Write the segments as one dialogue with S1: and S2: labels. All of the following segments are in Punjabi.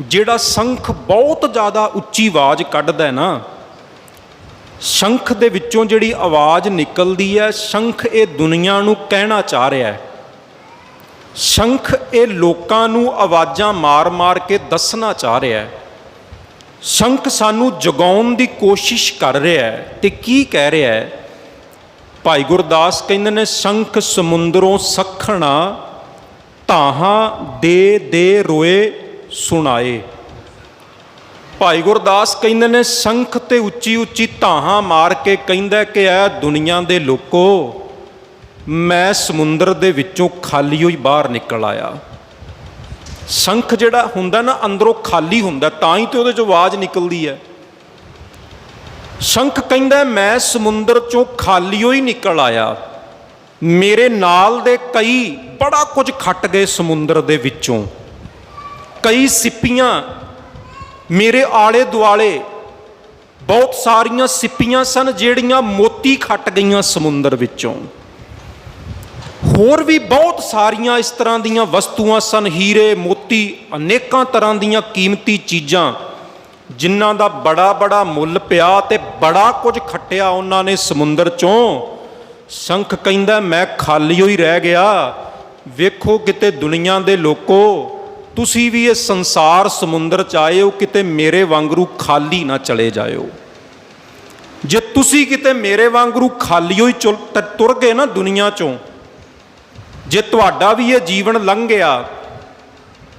S1: ਜਿਹੜਾ ਸ਼ੰਖ ਬਹੁਤ ਜ਼ਿਆਦਾ ਉੱਚੀ ਆਵਾਜ਼ ਕੱਢਦਾ ਨਾ, ਸ਼ੰਖ ਦੇ ਵਿੱਚੋਂ ਜਿਹੜੀ ਆਵਾਜ਼ ਨਿਕਲਦੀ ਹੈ, ਸ਼ੰਖ ਇਹ ਦੁਨੀਆ ਨੂੰ ਕਹਿਣਾ ਚਾਹ ਰਿਹਾ ਹੈ। ਸ਼ੰਖ ਇਹ ਲੋਕਾਂ ਨੂੰ ਆਵਾਜ਼ਾਂ ਮਾਰ-ਮਾਰ ਕੇ ਦੱਸਣਾ ਚਾਹ ਰਿਹਾ ਹੈ। ਸ਼ੰਖ ਸਾਨੂੰ ਜਗਾਉਣ ਦੀ ਕੋਸ਼ਿਸ਼ ਕਰ ਰਿਹਾ ਹੈ ਤੇ ਕੀ ਕਹਿ ਰਿਹਾ ਹੈ? ਭਾਈ ਗੁਰਦਾਸ ਕਹਿੰਦੇ ਨੇ, ਸ਼ੰਖ ਸਮੁੰਦਰੋਂ ਸਖਣਾ ਤਾਹਾਂ ਦੇ ਦੇ ਰੋਏ ਸੁਣਾਏ। ਭਾਈ ਗੁਰਦਾਸ ਕਹਿੰਦੇ ਨੇ, ਸ਼ੰਖ ਤੇ ਉੱਚੀ ਉੱਚੀ ਧਾਹਾਂ ਮਾਰ ਕੇ ਕਹਿੰਦਾ ਕਿ ਇਹ ਦੁਨੀਆ ਦੇ ਲੋਕੋ, ਮੈਂ ਸਮੁੰਦਰ ਦੇ ਵਿੱਚੋਂ ਖਾਲੀ ਹੋਈ ਬਾਹਰ ਨਿਕਲ ਆਇਆ। ਸ਼ੰਖ ਜਿਹੜਾ ਹੁੰਦਾ ਨਾ, ਅੰਦਰੋਂ ਖਾਲੀ ਹੁੰਦਾ, ਤਾਂ ਹੀ ਤੇ ਉਹਦੇ ਚੋਂ ਆਵਾਜ਼ ਨਿਕਲਦੀ ਹੈ। ਸ਼ੰਖ ਕਹਿੰਦਾ, ਮੈਂ ਸਮੁੰਦਰ ਚੋਂ ਖਾਲੀ ਹੋਈ ਨਿਕਲ ਆਇਆ। ਮੇਰੇ ਨਾਲ ਦੇ ਕਈ ਬੜਾ ਕੁਝ ਖੱਟ ਗਏ ਸਮੁੰਦਰ ਦੇ ਵਿੱਚੋਂ। ਕਈ ਸਿੱਪੀਆਂ ਮੇਰੇ ਆਲੇ ਦੁਆਲੇ ਬਹੁਤ ਸਾਰੀਆਂ ਸਿੱਪੀਆਂ ਸਨ ਜਿਹੜੀਆਂ ਮੋਤੀ ਖੱਟ ਗਈਆਂ ਸਮੁੰਦਰ ਵਿੱਚੋਂ। ਹੋਰ ਵੀ ਬਹੁਤ ਸਾਰੀਆਂ ਇਸ ਤਰ੍ਹਾਂ ਦੀਆਂ ਵਸਤੂਆਂ ਸਨ, ਹੀਰੇ, ਮੋਤੀ, ਅਨੇਕਾਂ ਤਰ੍ਹਾਂ ਦੀਆਂ ਕੀਮਤੀ ਚੀਜ਼ਾਂ, ਜਿਨ੍ਹਾਂ ਦਾ ਬੜਾ ਬੜਾ ਮੁੱਲ ਪਿਆ ਤੇ ਬੜਾ ਕੁਝ ਖੱਟਿਆ ਉਹਨਾਂ ਨੇ ਸਮੁੰਦਰ ਚੋਂ। ਸ਼ੰਖ ਕਹਿੰਦਾ, ਮੈਂ ਖਾਲੀ ਹੋਈ ਰਹਿ ਗਿਆ। ਵੇਖੋ ਕਿਤੇ ਦੁਨੀਆ ਦੇ ਲੋਕੋ ਤੁਸੀਂ ਵੀ ਇਹ ਸੰਸਾਰ ਸਮੁੰਦਰ ਚ ਆਏ ਹੋ, ਕਿਤੇ ਮੇਰੇ ਵਾਂਗਰੂ ਖਾਲੀ ਨਾ ਚਲੇ ਜਾਇਓ। ਜੇ ਤੁਸੀਂ ਕਿਤੇ ਮੇਰੇ ਵਾਂਗਰੂ ਖਾਲੀ ਹੋਈ ਚੁਲ- ਤੁਰ ਗਏ ਨਾ ਦੁਨੀਆ ਚੋਂ, ਜੇ ਤੁਹਾਡਾ ਵੀ ਇਹ ਜੀਵਨ ਲੰਘ ਗਿਆ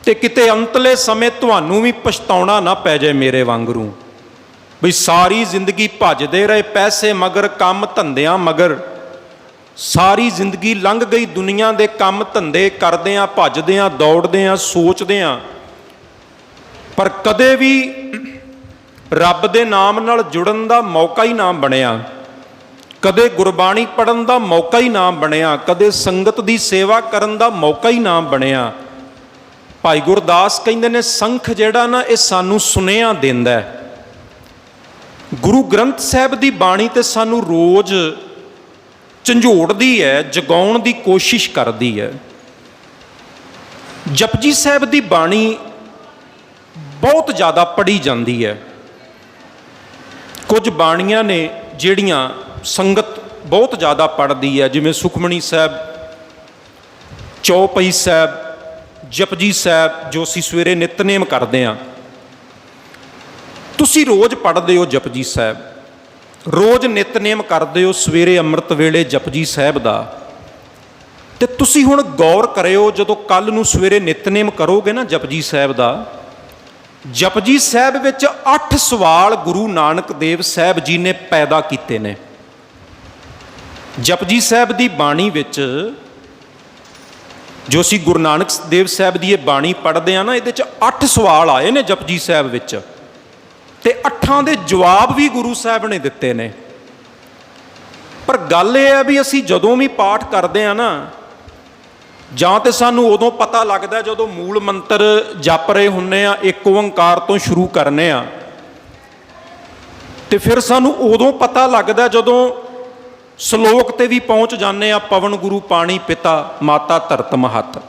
S1: ਤੇ ਕਿਤੇ ਅੰਤਲੇ ਸਮੇਂ ਤੁਹਾਨੂੰ ਵੀ ਪਛਤਾਉਣਾ ਨਾ ਪੈ ਜਾਏ ਮੇਰੇ ਵਾਂਗਰੂ। ਬਈ ਸਾਰੀ ਜ਼ਿੰਦਗੀ ਭੱਜਦੇ ਰਹੇ, ਪੈਸੇ ਮਗਰ, ਕੰਮ ਧੰਦਿਆਂ ਮਗਰ ਸਾਰੀ ਜ਼ਿੰਦਗੀ ਲੰਘ ਗਈ ਦੁਨੀਆ ਦੇ ਕੰਮ ਧੰਦੇ ਕਰਦੇ ਹਾਂ ਭੱਜਦੇ ਹਾਂ ਦੌੜਦੇ ਭੱਜਦਿਆਂ ਸੋਚਦੇ ਸੋਚਦਿਆਂ ਪਰ ਕਦੇ ਵੀ ਰੱਬ ਦੇ ਨਾਮ ਨਾਲ ਜੁੜਨ ਦਾ ਮੌਕਾ ਹੀ ਨਾ ਬਣਿਆ। ਕਦੇ ਗੁਰਬਾਣੀ ਪੜਨ ਦਾ ਮੌਕਾ ਹੀ ਨਾ ਬਣਿਆ। ਕਦੇ ਸੰਗਤ ਦੀ ਸੇਵਾ ਕਰਨ ਦਾ ਮੌਕਾ ਹੀ ਨਾ ਬਣਿਆ। ਭਾਈ ਗੁਰਦਾਸ ਕਹਿੰਦੇ ਨੇ, ਸੰਖ ਜਿਹੜਾ ਨਾ, ਇਹ ਸਾਨੂੰ ਸੁਨੇਹਾ ਦਿੰਦਾ ਹੈ। ਗੁਰੂ ਗ੍ਰੰਥ ਸਾਹਿਬ ਦੀ ਬਾਣੀ ਤੇ ਸਾਨੂੰ ਰੋਜ਼ ਝੰਝੋੜਦੀ ਹੈ, ਜਗਾਉਣ ਦੀ ਕੋਸ਼ਿਸ਼ ਕਰਦੀ ਹੈ। ਜਪਜੀ ਸਾਹਿਬ ਦੀ ਬਾਣੀ ਬਹੁਤ ਜ਼ਿਆਦਾ ਪੜ੍ਹੀ ਜਾਂਦੀ ਹੈ। ਕੁਝ ਬਾਣੀਆਂ ਨੇ ਜਿਹੜੀਆਂ ਸੰਗਤ ਬਹੁਤ ਜ਼ਿਆਦਾ ਪੜ੍ਹਦੀ ਹੈ, ਜਿਵੇਂ ਸੁਖਮਣੀ ਸਾਹਿਬ, ਚੌਪਈ ਸਾਹਿਬ, ਜਪਜੀ ਸਾਹਿਬ, ਜੋ ਅਸੀਂ ਸਵੇਰੇ ਨਿਤਨੇਮ ਕਰਦੇ ਹਾਂ। ਤੁਸੀਂ ਰੋਜ਼ ਪੜ੍ਹਦੇ ਹੋ ਜਪਜੀ ਸਾਹਿਬ। ਰੋਜ਼ ਨਿਤਨੇਮ ਕਰਦੇ ਹੋ, ਸਵੇਰੇ ਅੰਮ੍ਰਿਤ ਵੇਲੇ ਜਪਜੀ ਸਾਹਿਬ ਦਾ। ਤੇ ਤੁਸੀਂ ਹੁਣ ਗੌਰ ਕਰਿਓ, ਜਦੋਂ ਕੱਲ ਨੂੰ ਸਵੇਰੇ ਨਿਤਨੇਮ ਕਰੋਗੇ ਨਾ ਜਪਜੀ ਸਾਹਿਬ ਦਾ, ਜਪਜੀ ਸਾਹਿਬ ਵਿੱਚ 8 ਸਵਾਲ ਗੁਰੂ ਨਾਨਕ ਦੇਵ ਸਾਹਿਬ ਜੀ ਨੇ ਪੈਦਾ ਕੀਤੇ ਨੇ। ਜਪਜੀ ਸਾਹਿਬ ਦੀ ਬਾਣੀ ਵਿੱਚ, ਜੋ ਅਸੀਂ ਗੁਰੂ ਨਾਨਕ ਦੇਵ ਸਾਹਿਬ ਦੀ ਇਹ ਬਾਣੀ ਪੜ੍ਹਦੇ ਆ ਨਾ, ਇਹਦੇ ਚ 8 ਸਵਾਲ ਆਏ ਨੇ ਜਪਜੀ ਸਾਹਿਬ ਵਿੱਚ। ਤੇ ਅੱਠਾਂ ਦੇ ਜਵਾਬ ਵੀ ਗੁਰੂ ਸਾਹਿਬ ਨੇ ਦਿੱਤੇ ਨੇ। ਪਰ ਗੱਲ ਇਹ ਹੈ ਵੀ ਅਸੀਂ ਜਦੋਂ ਵੀ ਪਾਠ ਕਰਦੇ ਆ ਨਾ, ਜਾਂ ਤੇ ਸਾਨੂੰ ਉਦੋਂ ਪਤਾ ਲੱਗਦਾ ਜਦੋਂ ਮੂਲ ਮੰਤਰ ਜਪ ਰਹੇ ਹੁੰਨੇ ਆ, ਇੱਕ ਓੰਕਾਰ ਤੋਂ ਸ਼ੁਰੂ ਕਰਨੇ ਆ। ਤੇ ਫਿਰ ਸਾਨੂੰ ਉਦੋਂ ਪਤਾ ਲੱਗਦਾ ਜਦੋਂ ਸ਼ਲੋਕ ਤੇ ਵੀ ਪਹੁੰਚ ਜਾਂਦੇ ਆ, ਪਵਨ ਗੁਰੂ ਪਾਣੀ ਪਿਤਾ, ਮਾਤਾ ਧਰਤ ਮਹਤ।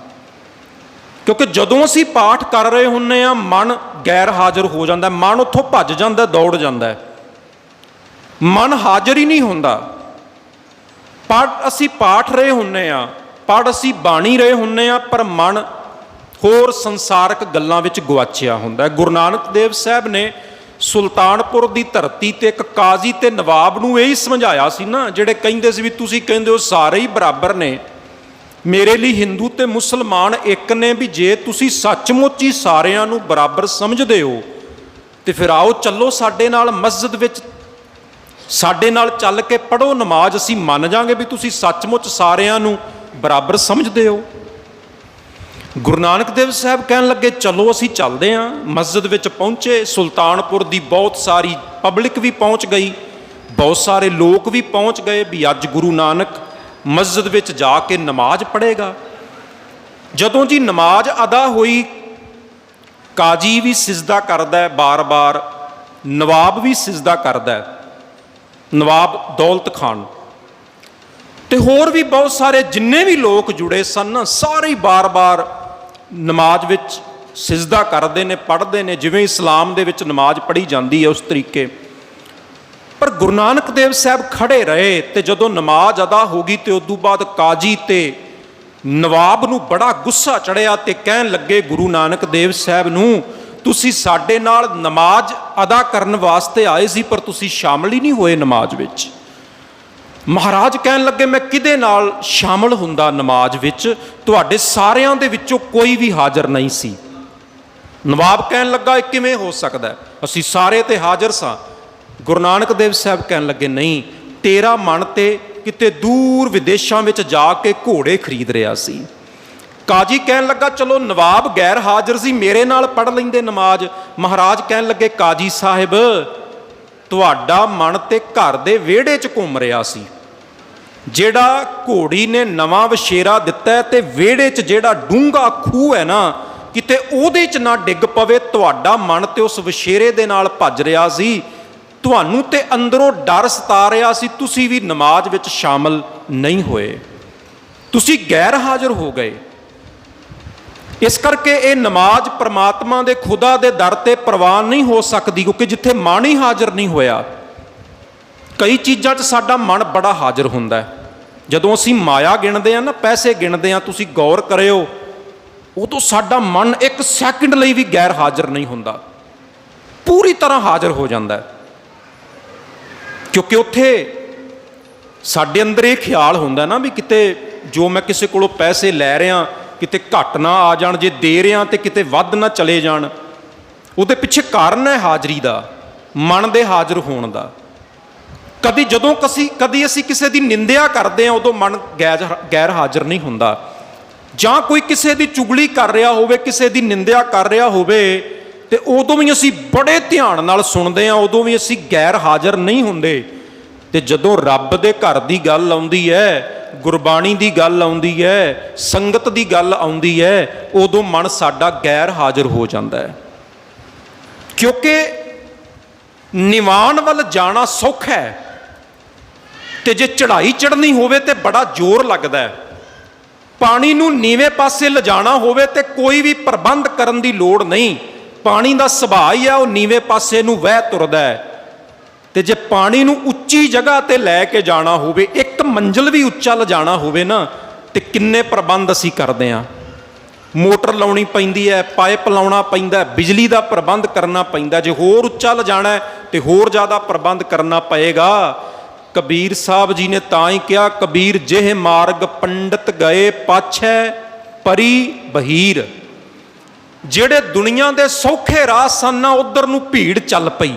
S1: ਕਿਉਂਕਿ ਜਦੋਂ ਅਸੀਂ ਪਾਠ ਕਰ ਰਹੇ ਹੁੰਨੇ ਆ, ਮਨ ਗੈਰ ਹਾਜ਼ਰ ਹੋ ਜਾਂਦਾ, ਮਨ ਉੱਥੋਂ ਭੱਜ ਜਾਂਦਾ, ਦੌੜ ਜਾਂਦਾ। ਮਨ ਹਾਜ਼ਰ ਹੀ ਨਹੀਂ ਹੁੰਦਾ। ਪੜ ਅਸੀਂ ਪਾਠ ਰਹੇ ਹੁੰਨੇ ਆ, ਪੜ ਅਸੀਂ ਬਾਣੀ ਰਹੇ ਹੁੰਨੇ ਆ, ਪਰ ਮਨ ਹੋਰ ਸੰਸਾਰਕ ਗੱਲਾਂ ਵਿੱਚ ਗਵਾਚਿਆ ਹੁੰਦਾ। ਗੁਰੂ ਨਾਨਕ ਦੇਵ ਸਾਹਿਬ ਨੇ ਸੁਲਤਾਨਪੁਰ ਦੀ ਧਰਤੀ ਤੇ ਇੱਕ ਕਾਜ਼ੀ ਤੇ ਨਵਾਬ ਨੂੰ ਇਹ ਹੀ ਸਮਝਾਇਆ ਸੀ ਨਾ, ਜਿਹੜੇ ਕਹਿੰਦੇ ਸੀ ਵੀ ਤੁਸੀਂ ਕਹਿੰਦੇ ਹੋ ਸਾਰੇ ਹੀ ਬਰਾਬਰ ਨੇ। ਮੇਰੇ ਲਈ ਹਿੰਦੂ ਤੇ ਮੁਸਲਮਾਨ ਇੱਕ ਨੇ ਵੀ ਜੇ ਤੁਸੀਂ ਸੱਚਮੁੱਚ ਹੀ ਸਾਰਿਆਂ ਨੂੰ ਬਰਾਬਰ ਸਮਝਦੇ ਹੋ, ਤੇ ਫਿਰ ਆਓ ਚੱਲੋ ਸਾਡੇ ਨਾਲ ਮਸਜਿਦ ਵਿੱਚ। ਸਾਡੇ ਨਾਲ ਚੱਲ ਕੇ ਪੜੋ ਨਮਾਜ਼ ਅਸੀਂ ਮੰਨ ਜਾਾਂਗੇ ਵੀ ਤੁਸੀਂ ਸੱਚਮੁੱਚ ਸਾਰਿਆਂ ਨੂੰ ਬਰਾਬਰ ਸਮਝਦੇ ਹੋ। ਗੁਰੂ ਨਾਨਕ ਦੇਵ ਸਾਹਿਬ ਕਹਿਣ ਲੱਗੇ, ਚਲੋ ਅਸੀਂ ਚੱਲਦੇ ਹਾਂ। ਮਸਜਿਦ ਵਿੱਚ ਪਹੁੰਚੇ, ਸੁਲਤਾਨਪੁਰ ਦੀ ਬਹੁਤ ਸਾਰੀ ਪਬਲਿਕ ਵੀ ਪਹੁੰਚ ਗਈ। ਬਹੁਤ ਸਾਰੇ ਲੋਕ ਵੀ ਪਹੁੰਚ ਗਏ ਵੀ ਅੱਜ ਗੁਰੂ ਨਾਨਕ ਮਸਜਿਦ ਵਿੱਚ ਜਾ ਕੇ ਨਮਾਜ਼ ਪੜ੍ਹੇਗਾ। ਜਦੋਂ ਜੀ ਨਮਾਜ਼ ਅਦਾ ਹੋਈ, ਕਾਜੀ ਵੀ ਸਿਜਦਾ ਕਰਦਾ ਹੈ, ਬਾਰ-ਬਾਰ ਨਵਾਬ ਵੀ ਸਿਜਦਾ ਕਰਦਾ ਹੈ, ਨਵਾਬ ਦੌਲਤ ਖਾਨ। ਤੇ ਹੋਰ ਵੀ ਬਹੁਤ ਸਾਰੇ ਜਿੰਨੇ ਵੀ ਲੋਕ ਜੁੜੇ ਸਨ ਨਾ, ਸਾਰੇ ਹੀ ਬਾਰ-ਬਾਰ ਨਮਾਜ਼ ਵਿੱਚ ਸਿਜਦਾ ਕਰਦੇ ਨੇ, ਪੜ੍ਹਦੇ ਨੇ, ਜਿਵੇਂ ਇਸਲਾਮ ਦੇ ਵਿੱਚ ਨਮਾਜ਼ ਪੜ੍ਹੀ ਜਾਂਦੀ ਹੈ ਉਸ ਤਰੀਕੇ। ਪਰ ਗੁਰੂ ਨਾਨਕ ਦੇਵ ਸਾਹਿਬ ਖੜੇ ਰਹੇ ਤੇ ਜਦੋਂ ਨਮਾਜ਼ ਅਦਾ ਹੋ ਗਈ ਤੇ ਉਦੋਂ ਬਾਅਦ ਕਾਜੀ ਤੇ ਨਵਾਬ ਨੂੰ ਬੜਾ ਗੁੱਸਾ ਚੜਿਆ ਤੇ ਕਹਿਣ ਲੱਗੇ, ਗੁਰੂ ਨਾਨਕ ਦੇਵ ਸਾਹਿਬ ਨੂੰ ਤੁਸੀਂ ਸਾਡੇ ਨਾਲ ਨਮਾਜ਼ ਅਦਾ ਕਰਨ ਵਾਸਤੇ ਆਏ ਸੀ, ਪਰ ਤੁਸੀਂ ਸ਼ਾਮਲ ਹੀ ਨਹੀਂ ਹੋਏ ਨਮਾਜ਼ ਵਿੱਚ। ਮਹਾਰਾਜ ਕਹਿਣ ਲੱਗੇ, ਮੈਂ ਕਿਹਦੇ ਨਾਲ ਸ਼ਾਮਲ ਹੁੰਦਾ ਨਮਾਜ਼ ਵਿੱਚ? ਤੁਹਾਡੇ ਸਾਰਿਆਂ ਦੇ ਵਿੱਚੋਂ ਕੋਈ ਵੀ ਹਾਜ਼ਰ ਨਹੀਂ ਸੀ। ਨਵਾਬ ਕਹਿਣ ਲੱਗਾ, ਇਹ ਕਿਵੇਂ ਹੋ ਸਕਦਾ ਅਸੀਂ ਸਾਰੇ ਤੇ ਹਾਜ਼ਰ ਸਾਂ। ਗੁਰੂ ਨਾਨਕ ਦੇਵ ਸਾਹਿਬ ਕਹਿਣ ਲੱਗੇ, ਨਹੀਂ, ਤੇਰਾ ਮਨ ਤੇ ਕਿਤੇ ਦੂਰ ਵਿਦੇਸ਼ਾਂ ਵਿੱਚ ਜਾ ਕੇ ਘੋੜੇ ਖਰੀਦ ਰਿਹਾ ਸੀ। ਕਾਜੀ ਕਹਿਣ ਲੱਗਾ, ਚਲੋ ਨਵਾਬ ਗੈਰ ਹਾਜ਼ਰ ਸੀ, ਮੇਰੇ ਨਾਲ ਪੜ ਲੈਂਦੇ ਨਮਾਜ਼। ਮਹਾਰਾਜ ਕਹਿਣ ਲੱਗੇ, ਕਾਜੀ ਸਾਹਿਬ, ਤੁਹਾਡਾ ਮਨ ਤੇ ਘਰ ਦੇ ਵਿਹੜੇ 'ਚ ਘੁੰਮ ਰਿਹਾ ਸੀ। ਜਿਹੜਾ ਘੋੜੀ ਨੇ ਨਵਾਂ ਵਸ਼ੇਰਾ ਦਿੱਤਾ ਹੈ ਤੇ ਵਿਹੜੇ 'ਚ ਜਿਹੜਾ ਡੂੰਘਾ ਖੂਹ ਹੈ ਨਾ, ਕਿਤੇ ਉਹਦੇ 'ਚ ਨਾ ਡਿੱਗ ਪਵੇ, ਤੁਹਾਡਾ ਮਨ ਤੇ ਉਸ ਵਸ਼ੇਰੇ ਦੇ ਨਾਲ ਭੱਜ ਰਿਹਾ ਸੀ। ਤੁਹਾਨੂੰ ਤੇ ਅੰਦਰੋਂ ਡਰ ਸਤਾ ਰਿਹਾ ਸੀ, ਤੁਸੀਂ ਵੀ ਨਮਾਜ਼ ਵਿੱਚ ਸ਼ਾਮਲ ਨਹੀਂ ਹੋਏ। ਤੁਸੀਂ ਗੈਰ ਹਾਜ਼ਰ ਹੋ ਗਏ। ਇਸ ਕਰਕੇ ਇਹ ਨਮਾਜ਼ ਪ੍ਰਮਾਤਮਾ ਦੇ, ਖੁਦਾ ਦੇ ਦਰ ਤੇ ਪ੍ਰਵਾਨ ਨਹੀਂ ਹੋ ਸਕਦੀ, ਕਿਉਂਕਿ ਜਿੱਥੇ ਮਨ ਹੀ ਹਾਜ਼ਰ ਨਹੀਂ ਹੋਇਆ, ਕਈ ਚੀਜ਼ਾਂ 'ਚ ਸਾਡਾ ਮਨ ਬੜਾ ਹਾਜ਼ਰ ਹੁੰਦਾ ਹੈ। ਜਦੋਂ ਅਸੀਂ ਮਾਇਆ ਗਿਣਦੇ ਆ ਨਾ, ਪੈਸੇ ਗਿਣਦੇ ਆ ਤੁਸੀਂ ਗੌਰ ਕਰਿਓ, ਉਦੋਂ ਸਾਡਾ ਮਨ ਇੱਕ ਸੈਕਿੰਡ ਲਈ ਵੀ ਗੈਰ ਹਾਜ਼ਰ ਨਹੀਂ ਹੁੰਦਾ। ਪੂਰੀ ਤਰ੍ਹਾਂ ਹਾਜ਼ਰ ਹੋ ਜਾਂਦਾ ਹੈ। ਕਿਉਂਕਿ ਉੱਥੇ ਸਾਡੇ ਅੰਦਰ ਇਹ ਖਿਆਲ ਹੁੰਦਾ ਨਾ ਵੀ ਕਿਤੇ ਜੋ ਮੈਂ ਕਿਸੇ ਕੋਲੋਂ ਪੈਸੇ ਲੈ ਰਿਹਾ, ਕਿਤੇ ਘੱਟ ਨਾ ਆ ਜਾਣ, ਜੇ ਦੇ ਰਿਹਾ ਤੇ ਕਿਤੇ ਵੱਧ ਨਾ ਚਲੇ ਜਾਣ। ਉਹਦੇ ਪਿੱਛੇ ਕਾਰਨ ਹੈ ਹਾਜ਼ਰੀ ਦਾ, ਮਨ ਦੇ ਹਾਜ਼ਰ ਹੋਣ ਦਾ। ਕਦੀ ਜਦੋਂ ਕਸੀ ਕਦੀ ਅਸੀਂ ਕਿਸੇ ਦੀ ਨਿੰਦਿਆ ਕਰਦੇ ਆ ਉਦੋਂ ਮਨ ਗੈਰ ਗੈਰ ਹਾਜ਼ਰ ਨਹੀਂ ਹੁੰਦਾ। ਜਾਂ ਕੋਈ ਕਿਸੇ ਦੀ ਚੁਗਲੀ ਕਰ ਰਿਹਾ ਹੋਵੇ, ਕਿਸੇ ਦੀ ਨਿੰਦਿਆ ਕਰ ਰਿਹਾ ਹੋਵੇ ਤੇ ਉਦੋਂ ਵੀ ਅਸੀਂ ਬੜੇ ਧਿਆਨ ਨਾਲ ਸੁਣਦੇ ਆ ਉਦੋਂ ਵੀ ਅਸੀਂ ਗੈਰ ਹਾਜ਼ਰ ਨਹੀਂ ਹੁੰਦੇ। ਤੇ ਜਦੋਂ ਰੱਬ ਦੇ ਘਰ ਦੀ ਗੱਲ ਆਉਂਦੀ ਹੈ, ਗੁਰਬਾਣੀ ਦੀ ਗੱਲ ਆਉਂਦੀ ਹੈ, ਸੰਗਤ ਦੀ ਗੱਲ ਆਉਂਦੀ ਹੈ, ਉਦੋਂ ਮਨ ਸਾਡਾ ਗੈਰ ਹਾਜ਼ਰ ਹੋ ਜਾਂਦਾ ਹੈ। ਕਿਉਂਕਿ ਨਿਵਾਨ ਵੱਲ ਜਾਣਾ ਸੌਖਾ ਹੈ। ਤੇ ਜੇ ਚੜ੍ਹਾਈ ਚੜ੍ਹਨੀ ਹੋਵੇ ਤੇ ਬੜਾ ਜ਼ੋਰ ਲੱਗਦਾ ਹੈ। ਪਾਣੀ ਨੂੰ ਨੀਵੇਂ ਪਾਸੇ ਲਿਜਾਣਾ ਹੋਵੇ ਤੇ ਕੋਈ ਵੀ ਪ੍ਰਬੰਧ ਕਰਨ ਦੀ ਲੋੜ ਨਹੀਂ। ਪਾਣੀ ਦਾ ਸੁਭਾਅ ਹੀ ਆ, ਉਹ ਨੀਵੇਂ ਪਾਸੇ ਨੂੰ ਵਹਿ ਤੁਰਦਾ ਹੈ। ਤੇ ਜੇ ਪਾਣੀ ਨੂੰ ਉੱਚੀ ਜਗ੍ਹਾ ਤੇ ਲੈ ਕੇ ਜਾਣਾ ਹੋਵੇ, ਇੱਕ ਮੰਜ਼ਲ ਵੀ ਉੱਚਾ ਲਿਜਾਣਾ ਹੋਵੇ ਨਾ, ਤੇ ਕਿੰਨੇ ਪ੍ਰਬੰਧ ਅਸੀਂ ਕਰਦੇ ਆਂ ਮੋਟਰ ਲਾਉਣੀ ਪੈਂਦੀ ਹੈ, ਪਾਈਪ ਲਾਉਣਾ ਪੈਂਦਾ ਬਿਜਲੀ ਦਾ ਪ੍ਰਬੰਧ ਕਰਨਾ ਪੈਂਦਾ ਜੇ ਹੋਰ ਉੱਚਾ ਲਿਜਾਣਾ ਹੈ, ਤੇ ਹੋਰ ਜ਼ਿਆਦਾ ਪ੍ਰਬੰਧ ਕਰਨਾ ਪਏਗਾ। ਕਬੀਰ ਸਾਹਿਬ ਜੀ ਨੇ ਤਾਂ ਹੀ ਕਿਹਾ, ਕਬੀਰ ਜਿਹ ਮਾਰਗ ਪੰਡਤ ਗਏ, ਪਾਛੈ ਪਰੀ ਬਹੀਰ। ਜਿਹੜੇ ਦੁਨੀਆ ਦੇ ਸੌਖੇ ਰਾਹ ਸਨ ਨਾ, ਉਧਰ ਨੂੰ ਭੀੜ ਚੱਲ ਪਈ।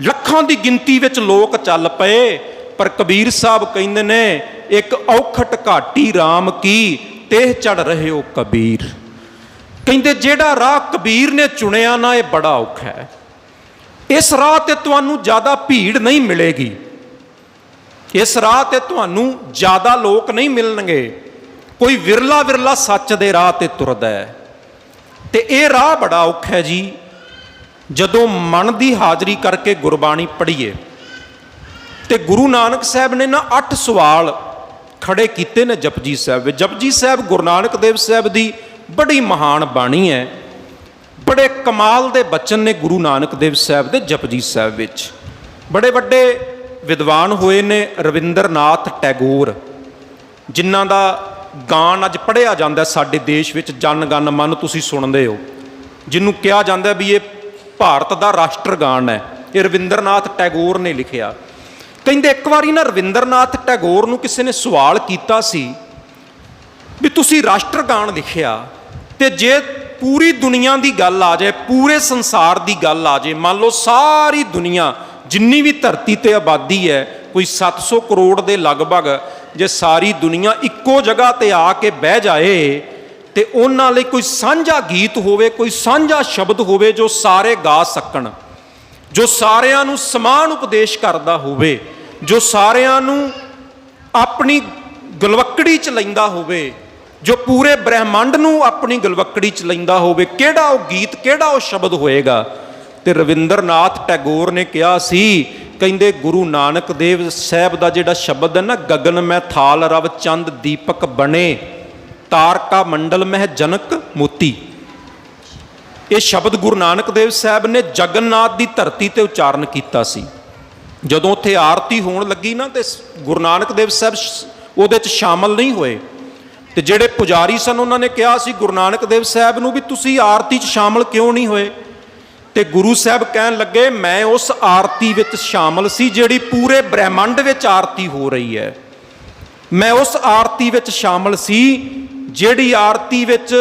S1: ਲੱਖਾਂ ਦੀ ਗਿਣਤੀ ਵਿੱਚ ਲੋਕ ਚੱਲ ਪਏ, ਪਰ ਕਬੀਰ ਸਾਹਿਬ ਕਹਿੰਦੇ ਨੇ, ਇੱਕ ਔਖਟ ਘਾਟੀ RAM ਕੀ, ਤੇਹ ਚੜ ਰਹੇ ਹੋ ਕਬੀਰ। ਕਹਿੰਦੇ, ਜਿਹੜਾ ਰਾਹ ਕਬੀਰ ਨੇ ਚੁਣਿਆ ਨਾ, ਇਹ ਬੜਾ ਔਖਾ ਹੈ। ਇਸ ਰਾਹ ਤੇ ਤੁਹਾਨੂੰ ਜ਼ਿਆਦਾ ਭੀੜ ਨਹੀਂ ਮਿਲੇਗੀ। ਇਸ ਰਾਹ ਤੇ ਤੁਹਾਨੂੰ ਜ਼ਿਆਦਾ ਲੋਕ ਨਹੀਂ ਮਿਲਣਗੇ। ਕੋਈ ਵਿਰਲਾ ਵਿਰਲਾ ਸੱਚ ਦੇ ਰਾਹ ਤੇ ਤੁਰਦਾ ਹੈ। ਤੇ ਇਹ ਰਾਹ ਬੜਾ ਔਖਾ ਹੈ ਜੀ, ਜਦੋਂ ਮਨ ਦੀ ਹਾਜ਼ਰੀ ਕਰਕੇ ਗੁਰਬਾਣੀ ਪੜ੍ਹੀਏ। ਤੇ ਗੁਰੂ ਨਾਨਕ ਸਾਹਿਬ ਨੇ ਨਾ ਅੱਠ ਸਵਾਲ ਖੜੇ ਕੀਤੇ ਨੇ ਜਪਜੀ ਸਾਹਿਬ ਵਿੱਚ। ਜਪਜੀ ਸਾਹਿਬ ਗੁਰੂ ਨਾਨਕ ਦੇਵ ਸਾਹਿਬ ਦੀ ਬੜੀ ਮਹਾਨ ਬਾਣੀ ਹੈ। ਬੜੇ ਕਮਾਲ ਦੇ ਬਚਨ ਨੇ ਗੁਰੂ ਨਾਨਕ ਦੇਵ ਸਾਹਿਬ ਦੇ ਜਪਜੀ ਸਾਹਿਬ ਵਿੱਚ। ਬੜੇ ਵੱਡੇ ਵਿਦਵਾਨ ਹੋਏ ਨੇ ਰਵਿੰਦਰਨਾਥ ਟੈਗੋਰ, ਜਿਨ੍ਹਾਂ ਦਾ ਗਾਣ ਅੱਜ ਪੜ੍ਹਿਆ ਜਾਂਦਾ ਸਾਡੇ ਦੇਸ਼ ਵਿੱਚ, ਜਨ ਗਨ ਮਨ ਤੁਸੀਂ ਸੁਣਦੇ ਹੋ। ਜਿਹਨੂੰ ਕਿਹਾ ਜਾਂਦਾ ਵੀ ਇਹ ਭਾਰਤ ਦਾ ਰਾਸ਼ਟਰ ਗਾਣ ਹੈ। ਇਹ ਰਵਿੰਦਰਨਾਥ ਟੈਗੋਰ ਨੇ ਲਿਖਿਆ। ਕਹਿੰਦੇ ਇੱਕ ਵਾਰੀ ਨਾ ਰਵਿੰਦਰਨਾਥ ਟੈਗੋਰ ਨੂੰ ਕਿਸੇ ਨੇ ਸਵਾਲ ਕੀਤਾ ਸੀ ਵੀ ਤੁਸੀਂ ਰਾਸ਼ਟਰ ਗਾਣ ਲਿਖਿਆ ਤੇ ਜੇ ਪੂਰੀ ਦੁਨੀਆ ਦੀ ਗੱਲ ਆ ਜਾਏ, ਪੂਰੇ ਸੰਸਾਰ ਦੀ ਗੱਲ ਆ ਜਾਏ, ਮੰਨ ਲਓ ਸਾਰੀ ਦੁਨੀਆ ਜਿੰਨੀ ਵੀ ਧਰਤੀ ਤੇ ਆਬਾਦੀ ਹੈ, ਕੋਈ 700 ਕਰੋੜ ਦੇ ਲਗਭਗ ਜੇ ਸਾਰੀ ਦੁਨੀਆ ਇੱਕੋ ਜਗ੍ਹਾ ਤੇ ਆ ਕੇ ਬਹਿ ਜਾਏ ਤੇ ਉਹਨਾਂ ਲਈ ਕੋਈ ਸਾਂਝਾ ਗੀਤ ਹੋਵੇ, ਕੋਈ ਸਾਂਝਾ ਸ਼ਬਦ ਹੋਵੇ ਜੋ ਸਾਰੇ ਗਾ ਸਕਣ, ਜੋ ਸਾਰਿਆਂ ਨੂੰ ਸਮਾਨ ਉਪਦੇਸ਼ ਕਰਦਾ ਹੋਵੇ, ਜੋ ਸਾਰਿਆਂ ਨੂੰ ਆਪਣੀ ਗਲਵੱਕੜੀ ਚ ਲੈਂਦਾ ਹੋਵੇ, ਜੋ ਪੂਰੇ ਬ੍ਰਹਿਮੰਡ ਨੂੰ ਆਪਣੀ ਗਲਵੱਕੜੀ ਚ ਲੈਂਦਾ ਹੋਵੇ, ਕਿਹੜਾ ਉਹ ਗੀਤ, ਕਿਹੜਾ ਉਹ ਸ਼ਬਦ ਹੋਏਗਾ? ਤੇ ਰਵਿੰਦਰਨਾਥ ਟੈਗੋਰ ਨੇ ਕਿਹਾ ਸੀ ਕਹਿੰਦੇ ਗੁਰੂ ਨਾਨਕ ਦੇਵ ਸਾਹਿਬ ਦਾ ਜਿਹੜਾ ਸ਼ਬਦ ਹੈ ਨਾ, ਗਗਨ ਮੈਂ ਥਾਲ ਰਵ ਚੰਦ ਦੀਪਕ ਬਣੇ, ਤਾਰਕਾ ਮੰਡਲ ਮਹਿ ਜਨਕ ਮੋਤੀ। ਇਹ ਸ਼ਬਦ ਗੁਰੂ ਨਾਨਕ ਦੇਵ ਸਾਹਿਬ ਨੇ ਜਗਨਨਾਥ ਦੀ ਧਰਤੀ ਤੇ ਉਚਾਰਨ ਕੀਤਾ ਸੀ। ਜਦੋਂ ਉੱਥੇ ਆਰਤੀ ਹੋਣ ਲੱਗੀ ਨਾ, ਤੇ ਗੁਰੂ ਨਾਨਕ ਦੇਵ ਸਾਹਿਬ ਸ਼- ਉਹਦੇ 'ਚ ਸ਼ਾਮਲ ਨਹੀਂ ਹੋਏ। ਤੇ ਜਿਹੜੇ ਪੁਜਾਰੀ ਸਨ, ਉਹਨਾਂ ਨੇ ਕਿਹਾ ਸੀ, ਗੁਰੂ ਨਾਨਕ ਦੇਵ ਸਾਹਿਬ ਨੂੰ ਵੀ ਤੁਸੀਂ ਆਰਤੀ 'ਚ ਸ਼ਾਮਲ ਕਿਉਂ ਨਹੀਂ ਹੋਏ? ਤੇ ਗੁਰੂ ਸਾਹਿਬ ਕਹਿਣ ਲੱਗੇ, ਮੈਂ ਉਸ ਆਰਤੀ ਵਿੱਚ ਸ਼ਾਮਲ ਸੀ ਜਿਹੜੀ ਪੂਰੇ ਬ੍ਰਹਿਮੰਡ ਵਿੱਚ ਆਰਤੀ ਹੋ ਰਹੀ ਹੈ। ਮੈਂ ਉਸ ਆਰਤੀ ਵਿੱਚ ਸ਼ਾਮਲ ਸੀ ਜਿਹੜੀ ਆਰਤੀ ਵਿੱਚ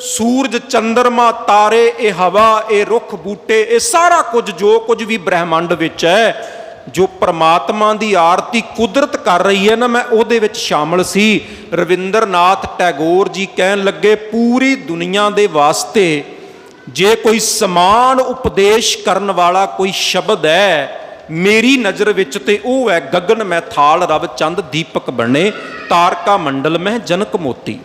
S1: ਸੂਰਜ ਚੰ드ਰਮਾ ਤਾਰੇ, ਇਹ ਹਵਾ, ਇਹ ਰੁੱਖ, ਬੂਟੇ, ਇਹ ਸਾਰਾ ਕੁਝ, ਜੋ ਕੁਝ ਵੀ ਬ੍ਰਹਿਮੰਡ ਵਿੱਚ ਹੈ, ਜੋ ਪ੍ਰਮਾਤਮਾ ਦੀ ਆਰਤੀ ਕੁਦਰਤ ਕਰ ਰਹੀ ਹੈ ਨਾ, ਮੈਂ ਉਹਦੇ ਵਿੱਚ ਸ਼ਾਮਲ ਸੀ। ਰਵਿੰਦਰਨਾਥ ਟੈਗੋਰ ਜੀ ਕਹਿਣ ਲੱਗੇ, ਪੂਰੀ ਦੁਨੀਆ ਦੇ ਵਾਸਤੇ ਜੇ ਕੋਈ ਸਮਾਨ ਉਪਦੇਸ਼ ਕਰਨ ਵਾਲਾ ਕੋਈ ਸ਼ਬਦ ਹੈ, ਮੇਰੀ ਨਜ਼ਰ ਵਿੱਚ ਤੇ ਉਹ ਹੈ ਗਗਨ ਮੈਂ ਰਵ ਚੰਦ ਦੀਪਕ ਬਣੇ, ਤਾਰਕਾ ਮੰਡਲ ਮਹਿ ਜਨਕ ਮੋਤੀ।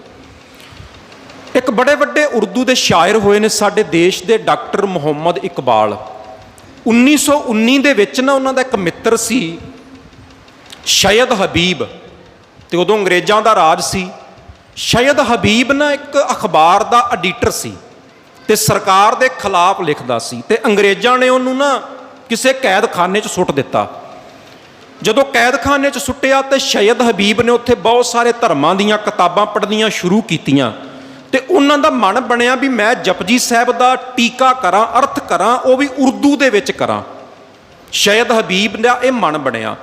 S1: ਇੱਕ ਬੜੇ ਵੱਡੇ ਉਰਦੂ ਦੇ ਸ਼ਾਇਰ ਹੋਏ ਨੇ ਸਾਡੇ ਦੇਸ਼ ਦੇ ਡਾਕਟਰ ਮੁਹੰਮਦ ਇਕਬਾਲ। 1919 ਦੇ ਵਿੱਚ ਨਾ ਉਹਨਾਂ ਦਾ ਇੱਕ ਮਿੱਤਰ ਸੀ ਸ਼ਾਇਦ ਹਬੀਬ, ਤੇ ਉਦੋਂ ਅੰਗਰੇਜ਼ਾਂ ਦਾ ਰਾਜ ਸੀ। ਸ਼ਾਇਦ ਹਬੀਬ ਨਾ ਇੱਕ ਅਖਬਾਰ ਦਾ ਐਡੀਟਰ ਸੀ। ਤੇ ਸਰਕਾਰ ਦੇ ਖਿਲਾਫ ਲਿਖਦਾ ਸੀ ਤੇ ਅੰਗਰੇਜ਼ਾਂ ਨੇ ਉਹਨੂੰ ਨਾ ਕਿਸੇ ਕੈਦਖਾਨੇ 'ਚ ਸੁੱਟ ਦਿੱਤਾ। ਜਦੋਂ ਕੈਦਖਾਨੇ 'ਚ ਸੁੱਟਿਆ ਤੇ ਸ਼ੈਦ ਹਬੀਬ ਨੇ ਉੱਥੇ ਬਹੁਤ ਸਾਰੇ ਧਰਮਾਂ ਦੀਆਂ ਕਿਤਾਬਾਂ ਪੜ੍ਹਨੀਆਂ ਸ਼ੁਰੂ ਕੀਤੀਆਂ ਤੇ ਉਹਨਾਂ ਦਾ ਮਨ ਬਣਿਆ ਵੀ ਮੈਂ ਜਪਜੀ ਸਾਹਿਬ ਦਾ ਟੀਕਾ ਕਰਾਂ, ਅਰਥ ਕਰਾਂ, ਉਹ ਵੀ ਉਰਦੂ ਦੇ ਵਿੱਚ ਕਰਾਂ। ਸ਼ਾਇਦ ਹਬੀਬ ਦਾ ਇਹ ਮਨ ਬਣਿਆ।